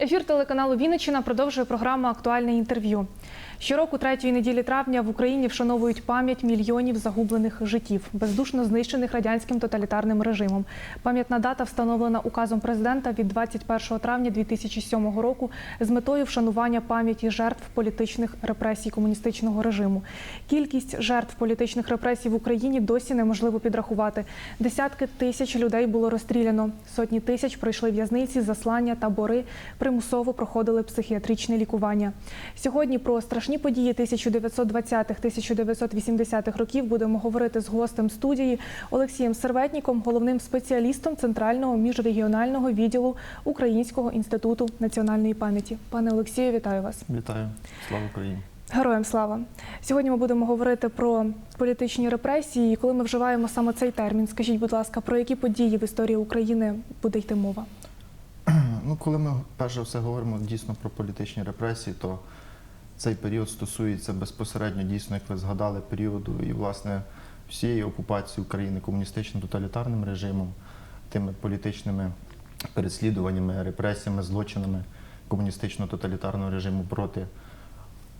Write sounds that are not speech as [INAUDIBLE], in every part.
Ефір телеканалу Вінниччина продовжує програма Актуальне інтерв'ю. Щороку, третьої неділі травня, в Україні вшановують пам'ять мільйонів загублених життів, бездушно знищених радянським тоталітарним режимом. Пам'ятна дата встановлена указом президента від 21 травня 2007 року з метою вшанування пам'яті жертв політичних репресій комуністичного режиму. Кількість жертв політичних репресій в Україні досі неможливо підрахувати. Десятки тисяч людей було розстріляно, сотні тисяч пройшли в'язниці, заслання, табори, примусово проходили психіатричне лікування. Сьогодні про страшні події 1920-1980-х років будемо говорити з гостем студії Олексієм Серветніком, головним спеціалістом Центрального міжрегіонального відділу Українського інституту національної пам'яті. Пане Олексію, вітаю вас. Вітаю, слава Україні. Героям слава! Сьогодні ми будемо говорити про політичні репресії. І коли ми вживаємо саме цей термін, скажіть, будь ласка, про які події в історії України буде йти мова? Ну, коли ми перш за все говоримо дійсно про політичні репресії, то цей період стосується безпосередньо дійсно, як ви згадали, періоду і власне всієї окупації України комуністичним тоталітарним режимом, тими політичними переслідуваннями, репресіями, злочинами комуністичного тоталітарного режиму проти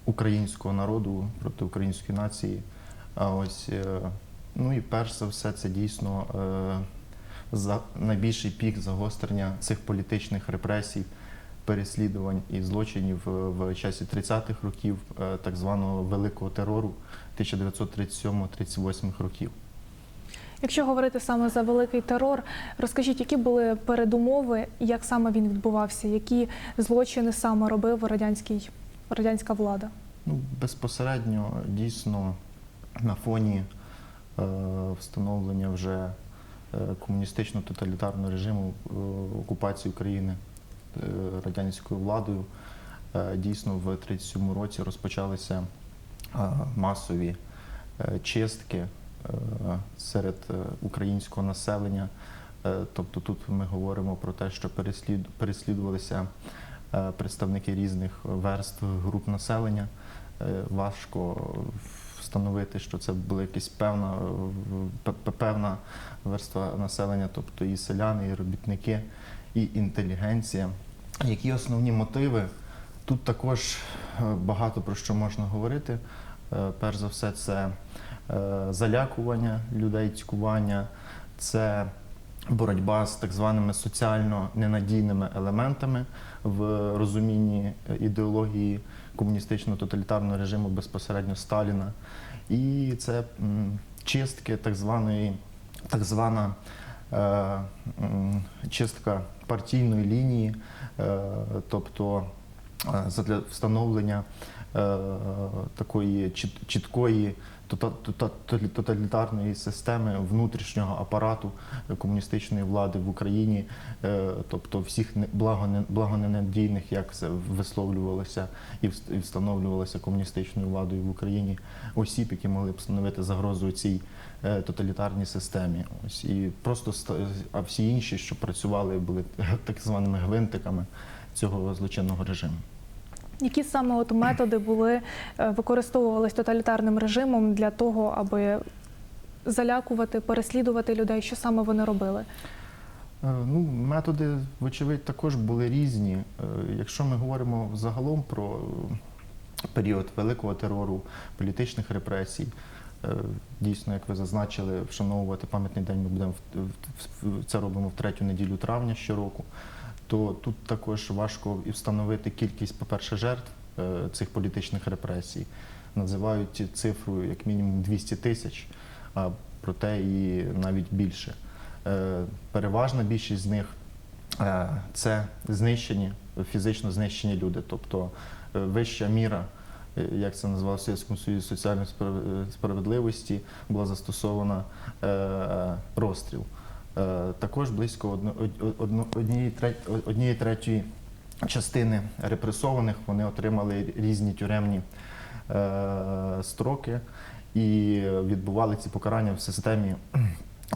українського народу, проти української нації. А ось е, ну і перш за все, це дійсно е, за найбільший пік загострення цих політичних репресій, переслідувань і злочинів е, в часі 30-х років е, так званого великого терору 1937-38 років. Якщо говорити саме за великий терор, розкажіть, які були передумови, як саме він відбувався, які злочини саме робив радянський радянська влада? Ну, безпосередньо дійсно на фоні е, встановлення вже е, комуністично тоталітарного режиму е, окупації України радянською владою, е, дійсно в 1937 році розпочалися е, масові е, чистки е, серед е, українського населення. Е, Тобто тут ми говоримо про те, що переслід- переслідувалися е, представники різних верств груп населення. Е, Важко встановити, що це була якась певна, е, певна верства населення, тобто і селяни, і робітники, і інтелігенція. Які основні мотиви? Тут також е, багато про що можна говорити. Е, Перш за все, це е, залякування людей, цькування, це боротьба з так званими соціально ненадійними елементами в розумінні ідеології комуністичного тоталітарного режиму безпосередньо Сталіна. І це чистки так званої, так звана чистка партійної лінії, е, тобто е, задля встановлення е, такої чіткої тота- тота- тота- тоталітарної системи внутрішнього апарату комуністичної влади в Україні, е, тобто всіх не- благоне- благоненадійних, як це висловлювалося і вс- встановлювалося комуністичною владою в Україні, осіб, які могли б становити загрозу цій е, тоталітарній системі. Ось і просто а всі інші, що працювали, були [LAUGHS] так званими гвинтиками цього злочинного режиму. Які саме от методи були е, використовувались тоталітарним режимом для того, аби залякувати, переслідувати людей? Що саме вони робили? Е, Ну, методи, вочевидь, також були різні. Е, Якщо ми говоримо загалом про е, період великого терору, політичних репресій, е, дійсно, як ви зазначили, вшановувати пам'ятний день ми будемо це робимо в третю неділю травня щороку. То тут також важко і встановити кількість, по-перше, жертв е, цих політичних репресій. Називають цифру як мінімум 200 тисяч, а проте і навіть більше. Е, Переважна більшість з них е, це знищені, фізично знищені люди, тобто е, вища міра, е, як це називалося в Совєтському Союзі соціальної е, справедливості, була застосована е, розстріл. Е, Також близько однієї третьої частини репресованих вони отримали різні тюремні е, строки і відбували ці покарання в системі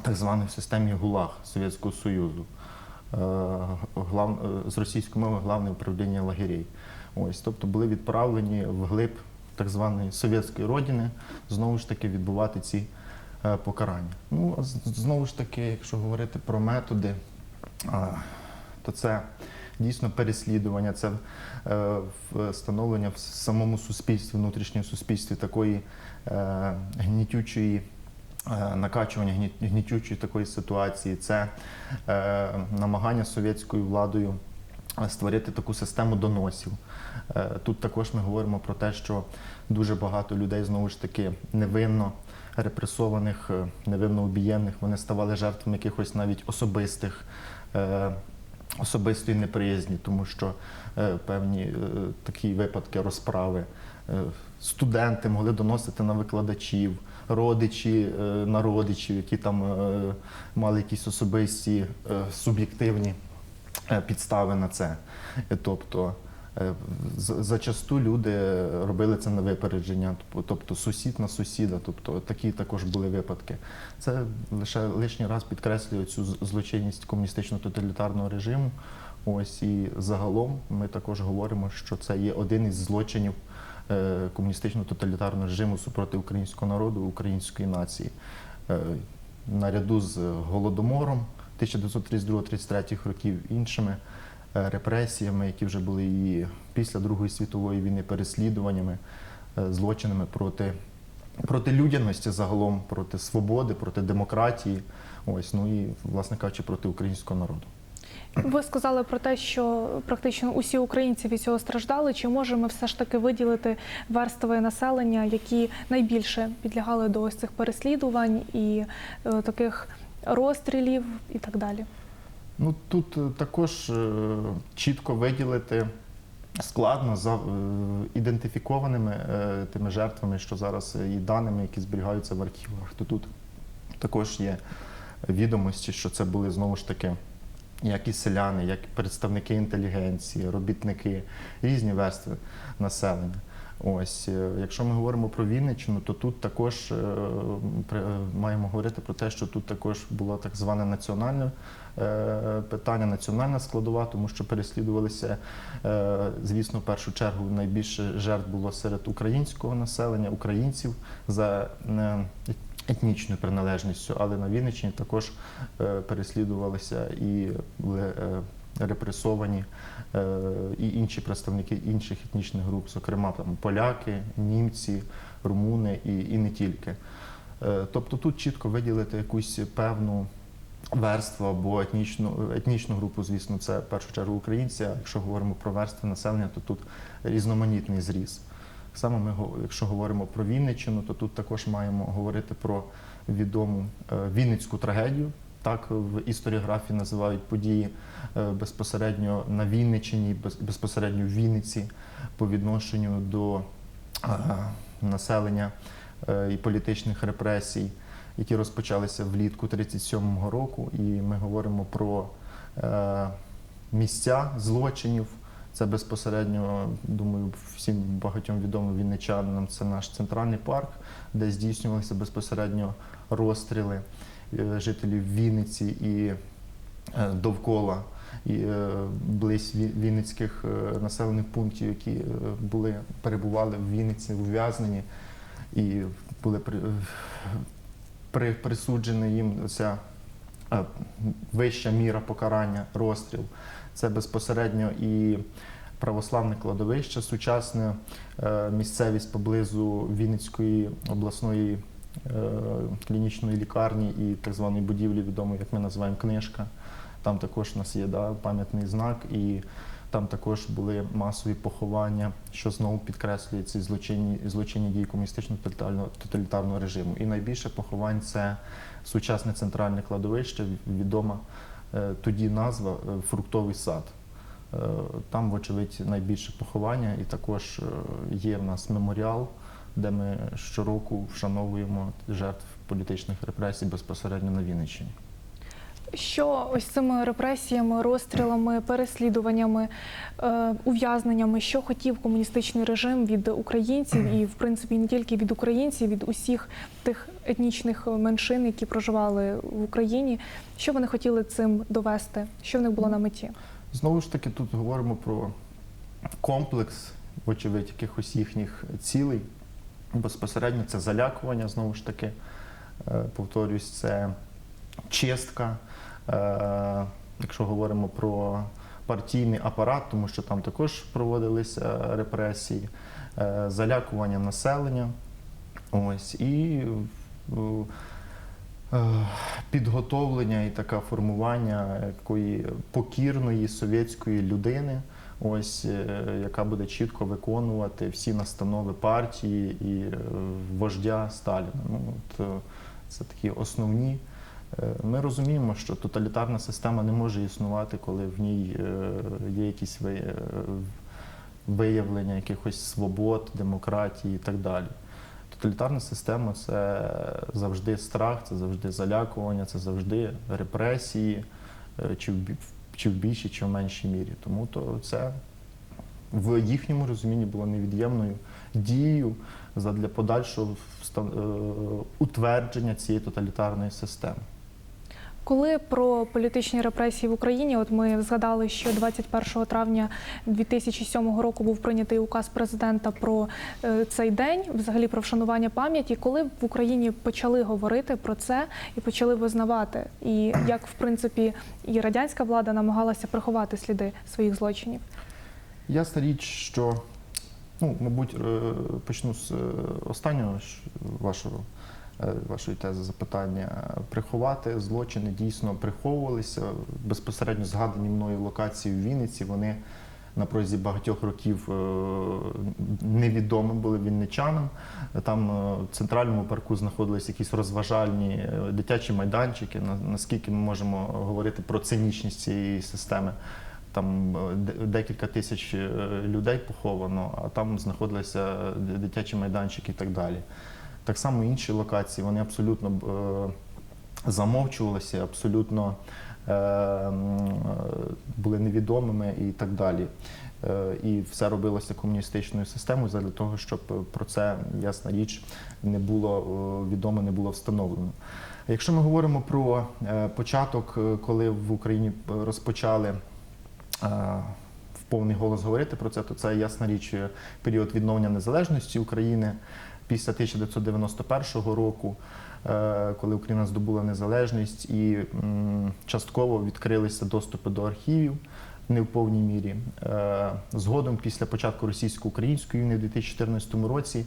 так званої системі ГУЛАГ Совєтського Союзу. Е, е, з російської мови главне управління лагерей. Ось, тобто були відправлені вглиб так званої совєтської родини, знову ж таки відбувати ці е, покарання. Ну, а знову ж таки, якщо говорити про методи, то це дійсно переслідування, це е, встановлення в самому суспільстві, внутрішньому суспільстві такої е, гнітючої. Накачування гні- гнітючої такої ситуації, це е, намагання совєтською владою створити таку систему доносів. Е, Тут також ми говоримо про те, що дуже багато людей знову ж таки невинно репресованих, е, невинно обієнних, вони ставали жертвами якихось навіть особистих. е, Особистої неприязні, тому що е, певні е, такі випадки розправи е, студенти могли доносити на викладачів, родичі е, на родичів, які там е, мали якісь особисті е, суб'єктивні підстави на це. Е, Тобто е, зачасту люди робили це на випередження, тобто- сусід на сусіда, тобто такі також були випадки. Це лише лишній раз підкреслює цю злочинність комуністично-тоталітарного режиму. Ось і загалом ми також говоримо, що це є один із злочинів е, комуністично-тоталітарного режиму супроти українського народу, української нації. Е, Наряду з голодомором 1932-33 років іншими е, репресіями, які вже були і після Другої світової війни, переслідуваннями, е, злочинами проти, проти людяності загалом, проти свободи, проти демократії. Ось, ну і, власне кажучи, проти українського народу. Ви сказали про те, що практично усі українці від цього страждали. Чи можемо все ж таки виділити верстове населення, які найбільше підлягали до ось цих переслідувань і е, таких розстрілів і так далі? Ну тут е, також е, чітко виділити складно за е, ідентифікованими тими жертвами, що зараз і даними, які зберігаються в архівах. То тут також є відомості, що це були знову ж таки як і селяни, як представники інтелігенції, робітники, різні верстви населення. Ось, е, якщо ми говоримо про Вінниччину, то тут також е, е, маємо говорити про те, що тут також було так зване національне питання, національна складова, тому що переслідувалися, звісно, в першу чергу найбільше жертв було серед українського населення, українців за етнічною приналежністю, але на Вінниччині також переслідувалися і були репресовані е, і інші представники інших етнічних груп, зокрема там поляки, німці, румуни і, і не тільки. Е, Тобто тут чітко виділити якусь певну верству або етнічну, етнічну групу, звісно, це в першу чергу українці. А якщо говоримо про верстви населення, то тут різноманітний зріз. Само ми, якщо говоримо про Вінниччину, то тут також маємо говорити про відому е, Вінницьку трагедію. Так в історіографії називають події е, безпосередньо на Вінниччині, без- безпосередньо в Вінниці по відношенню до е, населення е, і політичних репресій, які розпочалися влітку 37-го року. І ми говоримо про місця злочинів. Це безпосередньо, думаю, всім багатьом відомим вінничанам. Це наш центральний парк, де здійснювалися безпосередньо розстріли жителів Вінниці і е, довкола і е, близь вінницьких е, населених пунктів, які е, були перебували в Вінниці ув'язнені, і були при, при, присуджена їм ця е, вища міра покарання, розстріл. Це безпосередньо і православне кладовище, сучасне е, місцевість поблизу Вінницької обласної е, клінічної лікарні і так званої будівлі, відомої, як ми називаємо книжка. Там також у нас є да, пам'ятний знак, і там також були масові поховання, що знову підкреслює ці злочинні, злочинні дії комуністичного тотального- тоталітарного режиму. І найбільше поховань це сучасне центральне кладовище, відома е, тоді назва е, фруктовий сад. Е, Там, вочевидь, найбільше поховання, і також е, є в нас меморіал, де ми щороку вшановуємо жертв політичних репресій безпосередньо на Вінниччині. Що ось цими репресіями, розстрілами, переслідуваннями, е, ув'язненнями, що хотів комуністичний режим від українців, і в принципі не тільки від українців, від усіх тих етнічних меншин, які проживали в Україні, що вони хотіли цим довести, що в них було на меті? Знову ж таки, тут говоримо про комплекс, вочевидь, якихось їхніх цілей. Безпосередньо це залякування, знову ж таки, Е, повторюсь, це чистка. Е, Якщо говоримо про партійний апарат, тому що там також проводилися репресії, е, залякування населення. Ось і підготовлення і таке формування якої покірної совєтської людини, ось е, яка буде чітко виконувати всі настанови партії і е, вождя Сталіна. Ну от е, це такі основні. Ми розуміємо, що тоталітарна система не може існувати, коли в ній є якісь виявлення якихось свобод, демократії і так далі. Тоталітарна система це завжди страх, це завжди залякування, це завжди репресії, чи чи в більшій, чи в меншій мірі. Тому то це в їхньому розумінні було невід'ємною дією задля подальшого е, утвердження цієї тоталітарної системи. Коли про політичні репресії в Україні, от ми згадали, що 21 травня 2007 року був прийнятий указ президента про е, цей день, взагалі про вшанування пам'яті. Коли в Україні почали говорити про це і почали визнавати, і як в принципі і радянська влада намагалася приховати сліди своїх злочинів. Ясна річ, що, ну, мабуть, е, почну з е, останнього вашого, вашої тези запитання. Приховати злочини дійсно приховувалися. Безпосередньо згадані мною локації в Вінниці, вони на протязі багатьох років е, невідомі були вінничанам. Там е, в центральному парку знаходились якісь розважальні е, дитячі майданчики. Наскільки ми можемо говорити про цинічність цієї системи? Там е, декілька тисяч е, людей поховано, а там знаходилися е, дитячі майданчики і так далі. Так само інші локації вони абсолютно е, замовчувалися, абсолютно е, е, були невідомими і так далі. І все робилося комуністичною системою для того, щоб про це, ясна річ, не було відомо, не було встановлено. Якщо ми говоримо про початок, коли в Україні розпочали в повний голос говорити про це, то це ясна річ період відновлення незалежності України після 1991 року, е, коли Україна здобула незалежність і частково відкрилися доступи до архівів. Не в повній мірі. Е, Згодом, після початку російсько-української війни в 2014 році,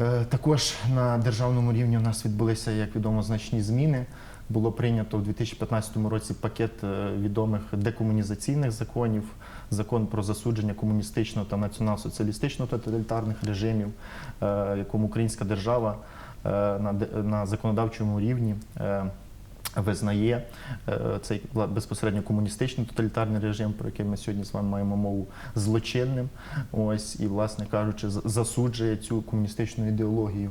Е, Також на державному рівні у нас відбулися, як відомо, значні зміни. Було прийнято в 2015 році пакет відомих декомунізаційних законів, закон про засудження комуністичного та націонал-соціалістичного тоталітарних режимів, е, якому українська держава е, на законодавчому рівні. Визнає е, цей безпосередньо комуністичний тоталітарний режим, про який ми сьогодні з вами маємо мову, злочинним. Ось і, власне кажучи, засуджує цю комуністичну ідеологію.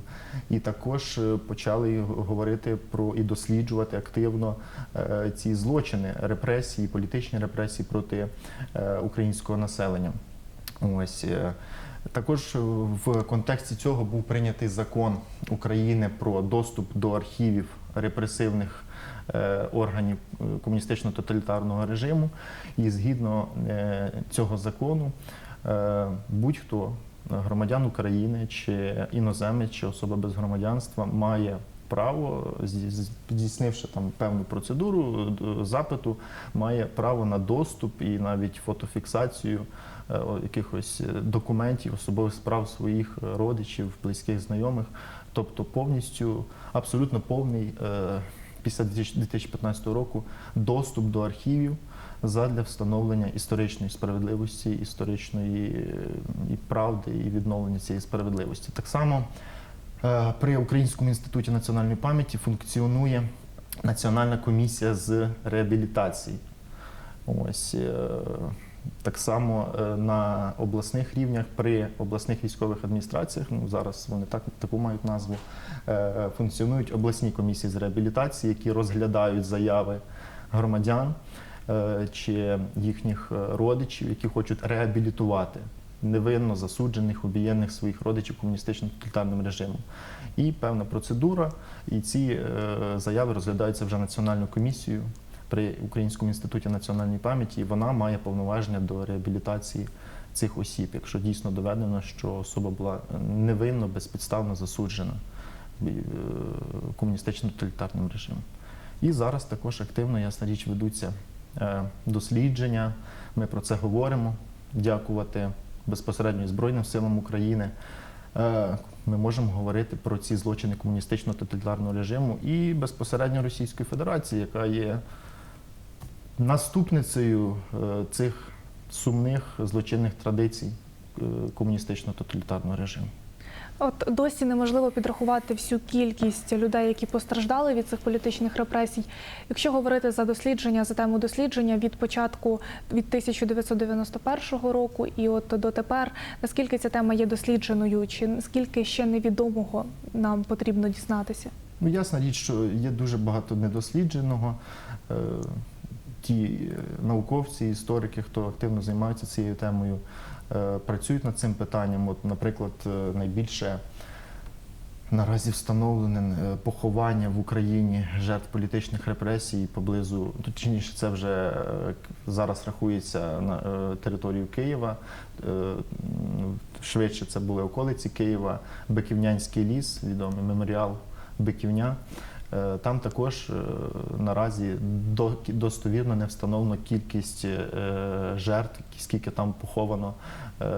І також е, почали говорити про і досліджувати активно е, ці злочини, репресії, політичні репресії проти українського населення. Ось. також в контексті цього був прийнятий закон України про доступ до архівів репресивних е, органів е, комуністично тоталітарного режиму. І згідно е, цього закону, будь-хто громадян України чи іноземець, чи особа без громадянства має право, здійснивши там певну процедуру запиту, має право на доступ і навіть фотофіксацію якихось документів, особових справ своїх родичів, близьких знайомих, тобто повністю абсолютно повний е, після 2015 року доступ до архівів задля встановлення історичної справедливості, історичної е, і правди, і відновлення цієї справедливості. Так само е, при Українському інституті національної пам'яті функціонує Національна комісія з реабілітації. Ось так само е, на обласних рівнях при обласних військових адміністраціях, ну зараз вони так таку мають назву, е, функціонують обласні комісії з реабілітації, які розглядають заяви громадян е, чи їхніх родичів, які хочуть реабілітувати невинно засуджених, обієнних своїх родичів комуністичним тоталітарним режимом. І певна процедура, і ці заяви розглядаються вже національною комісією при Українському інституті національної пам'яті, вона має повноваження до реабілітації цих осіб, якщо дійсно доведено, що особа була невинно, безпідставно засуджена е, комуністичним тоталітарним режимом. І зараз також активно, ясна річ, ведуться е, дослідження. Ми про це говоримо. Дякувати безпосередньо Збройним силам України. Е, Ми можемо говорити про ці злочини комуністичного тоталітарного режиму і безпосередньо Російської Федерації, яка є наступницею е, цих сумних злочинних традицій е, комуністичного тоталітарного режиму. От досі неможливо підрахувати всю кількість людей, які постраждали від цих політичних репресій. Якщо говорити за дослідження, за тему дослідження від початку від 1991 року і от дотепер, наскільки ця тема є дослідженою, чи наскільки ще невідомого нам потрібно дізнатися? Ну, ясна річ, що є дуже багато недослідженого. Ті е, науковці, історики, хто активно займаються цією темою, е, працюють над цим питанням. От, наприклад, е, найбільше наразі встановлене поховання в Україні жертв політичних репресій поблизу, точніше, це вже зараз рахується на територію Києва. Швидше це були околиці Києва, Биківнянський ліс, відомий меморіал Биківня. Е, Там також е, наразі до- достовірно не встановлено кількість е, жертв, скільки там поховано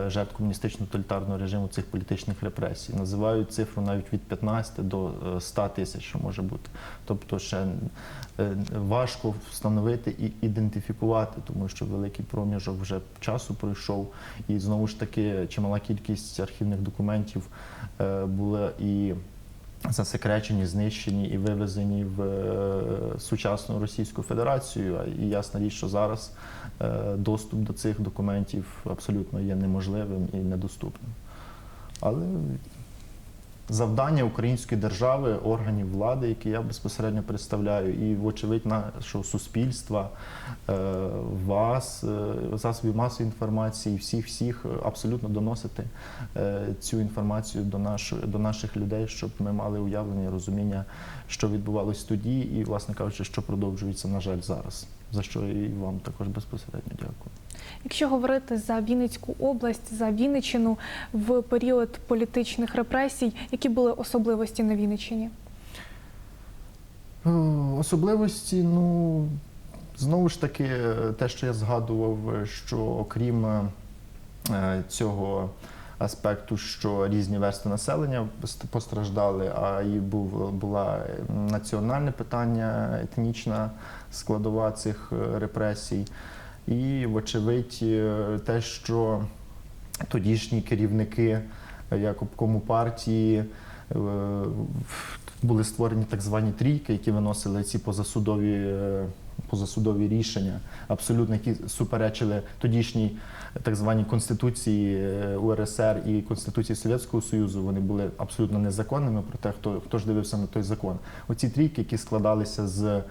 жертв комуністичного тоталітарного режиму цих політичних репресій. Називають цифру навіть від 15 до е, 100 тисяч, що може бути. Тобто ще важко встановити і ідентифікувати, тому що великий проміжок вже часу пройшов, і знову ж таки чимала кількість архівних документів була і засекречені, знищені і вивезені в е, сучасну Російську Федерацію. І ясна річ, що зараз е, доступ до цих документів абсолютно є неможливим і недоступним. Але завдання української держави, органів влади, які я безпосередньо представляю, і вочевидь нашого суспільства, е, вас, е, засобів масової інформації, всіх всіх абсолютно доносити е, цю інформацію до нашої до наших людей, щоб ми мали уявлення і розуміння, що відбувалось тоді, і, власне кажучи, що продовжується, на жаль, зараз. За що і вам також безпосередньо дякую. Якщо говорити за Вінницьку область, за Вінниччину в період політичних репресій, які були особливості на Вінниччині? Е, Особливості, ну знову ж таки, те, що я згадував, що окрім е, цього аспекту, що різні верстви населення постраждали, а і був була національне питання, етнічна складова цих е, репресій. І, вочевидь, е, те, що тодішні керівники, е, як обкому партії, е, були створені так звані трійки, які виносили ці позасудові, позасудові рішення, абсолютно які суперечили тодішній так званій Конституції УРСР і Конституції Совєтського Союзу. Вони були абсолютно незаконними, проте хто, хто ж дивився на той закон. Оці трійки, які складалися з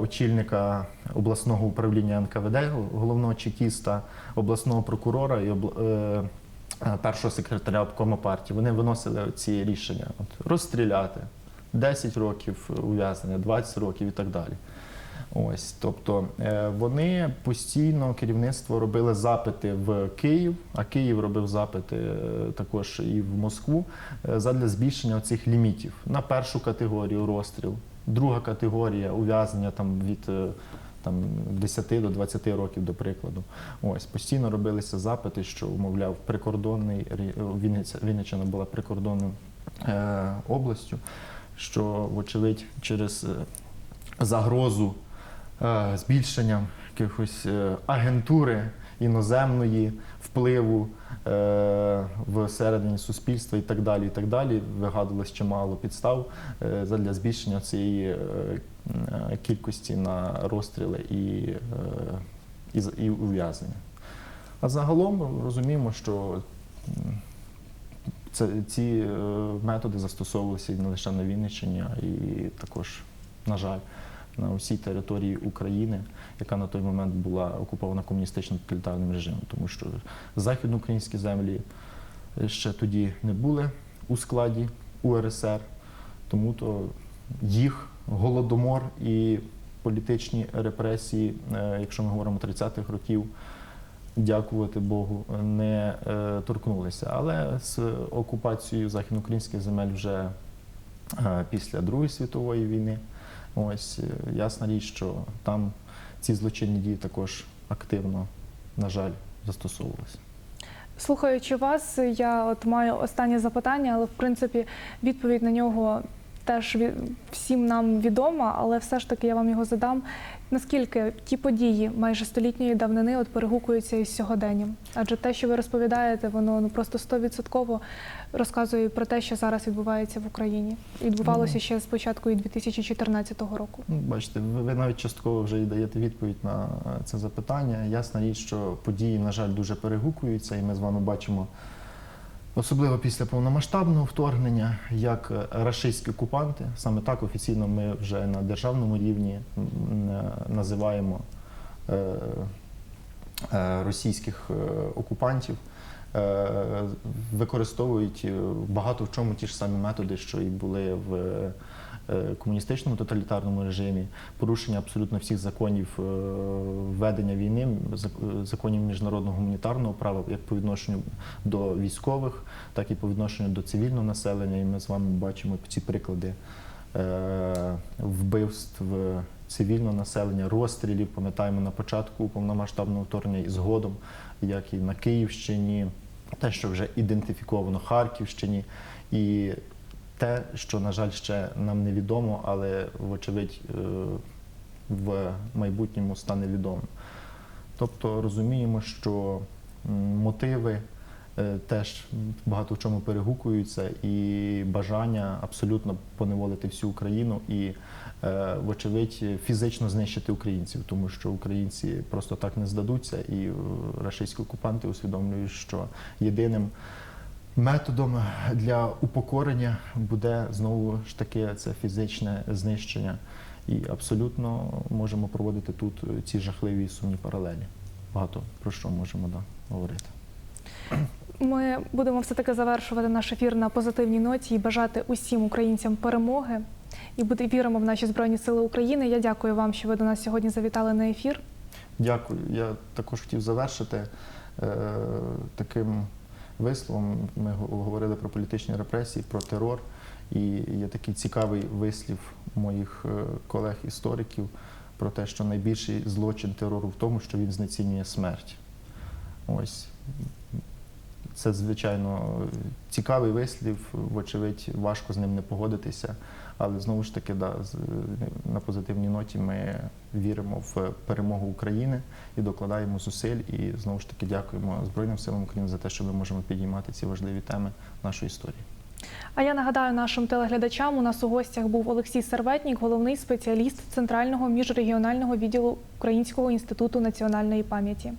очільника обласного управління НКВД, головного чекіста, обласного прокурора і е, е, першого секретаря обкому партії. Вони виносили ці рішення от, розстріляти 10 років ув'язнення, 20 років і так далі. Ось, тобто е, вони постійно керівництво робили запити в Київ, а Київ робив запити е, також і в Москву е, задля збільшення цих лімітів на першу категорію розстріл, друга категорія ув'язнення там від е, там 10 до 20 років, до прикладу. Ось постійно робилися запити, що мовляв, прикордонний Вінниця Вінниччина була прикордонною е, областю, що вочевидь через е, загрозу е, збільшенням якихось е, агентури іноземної впливу е, всередині суспільства і так далі. І так далі. Вигадувалось чимало підстав е, задля збільшення цієї е, е, кількості на розстріли і, е, і, і ув'язнення. А загалом розуміємо, що це, ці е, методи застосовувалися не лише на Вінниччині, а і також, на жаль, на усій території України, яка на той момент була окупована комуністичним тоталітарним режимом, тому що західноукраїнські землі ще тоді не були у складі УРСР, тому то їх голодомор і політичні репресії, е, якщо ми говоримо 30-х років, дякувати Богу, не е, торкнулися. Але з окупацією західноукраїнських земель вже е, після Другої світової війни, ось е, ясна річ, що там ці злочинні дії також активно, на жаль, застосовувалися. Слухаючи вас, я от маю останнє запитання, але в принципі відповідь на нього теж всім нам відома, але все ж таки я вам його задам. Наскільки ті події майже столітньої давнини от перегукуються із сьогоденням? Адже те, що ви розповідаєте, воно ну просто стовідсотково розказує про те, що зараз відбувається в Україні. Відбувалося Ну. ще з початку 2014 року. Ну, Бачите, ви ви навіть частково вже і даєте відповідь на е, це запитання. Ясна річ, що події, на жаль, дуже перегукуються, і ми з вами бачимо, особливо після повномасштабного вторгнення, як е, рашистські окупанти, саме так офіційно ми вже на державному рівні м, називаємо е, е, російських е, окупантів. е, Використовують е, багато в чому ті ж самі методи, що і були в е, комуністичному тоталітарному режимі, порушення абсолютно всіх законів е, ведення війни, законів міжнародного гуманітарного права, як по відношенню до військових, так і по відношенню до цивільного населення. І ми з вами бачимо ці приклади е, вбивств цивільного населення, розстрілів. Пам'ятаємо на початку повномасштабного вторгнення і згодом, як і на Київщині, те, що вже ідентифіковано Харківщині, і те, що, на жаль, ще нам невідомо, але, вочевидь, е, в майбутньому стане відомо. Тобто розуміємо, що мотиви е, теж багато в чому перегукуються, і бажання абсолютно поневолити всю Україну і, е, вочевидь, фізично знищити українців, тому що українці просто так не здадуться, і рашистські окупанти усвідомлюють, що єдиним методом для упокорення буде знову ж таки це фізичне знищення. І абсолютно можемо проводити тут ці жахливі і сумні паралелі. Багато про що можемо да, говорити. Ми будемо все таки завершувати наш ефір на позитивній ноті і бажати усім українцям перемоги. І буде віримо в наші збройні сили України. Я дякую вам, що ви до нас сьогодні завітали на ефір. Дякую. Я також хотів завершити е, таким висловом. Ми говорили про політичні репресії, про терор. І є такий цікавий вислів моїх е, колег-істориків про те, що найбільший злочин терору в тому, що він знецінює смерть. Ось. Це, звичайно, цікавий вислів, вочевидь, важко з ним не погодитися. Але знову ж таки, да, на позитивній ноті ми віримо в перемогу України і докладаємо зусиль. І знову ж таки дякуємо Збройним силам України за те, що ми можемо підіймати ці важливі теми нашої історії. А я нагадаю нашим телеглядачам, у нас у гостях був Олексій Серветнік, головний спеціаліст Центрального міжрегіонального відділу Українського інституту національної пам'яті.